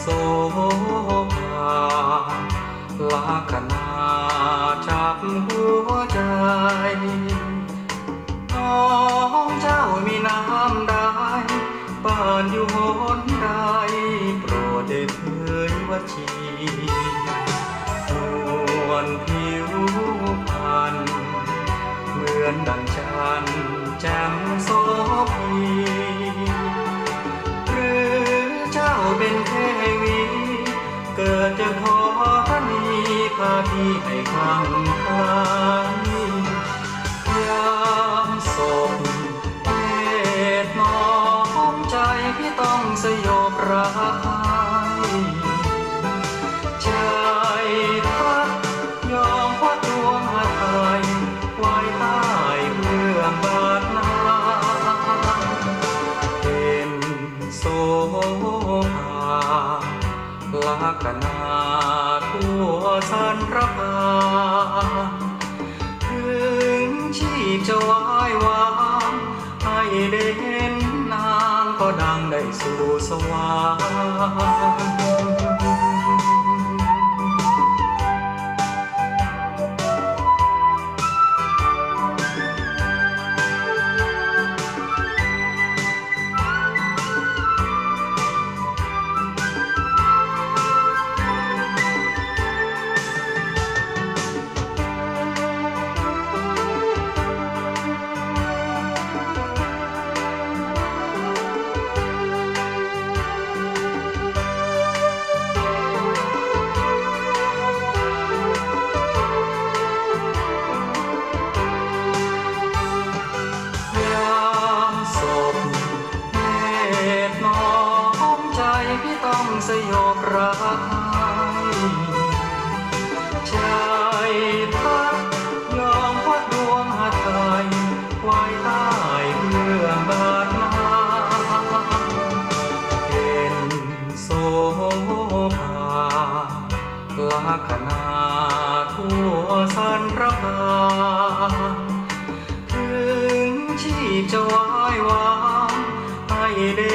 โสภาลักนาจับหัวใจน้องเจ้ามีน้ำได้บ้านอยู่หนใดโปรดได้เผยวชีนวลผิวพรรณเหมือนดัง พี่ให้ข้างใครยามศพเมตน้อมใจพี่ต้องสยบรักใจพักยอมพักดวงหาไทยไว้ใต้เบื้องบาทนาเป็นโสภาลักนาทั่ว สันรพาถึงชีพจะวายวางให้ได้เห็นนางก็ดังได้สู่สวรรค์ สยบรักใจพักยอมพัดดวงหาไทยไว้ใต้เบื้อบาทนาเป็นโสภาลักนาทั่วสันรพาถึงชีพจะวายวางให้ได้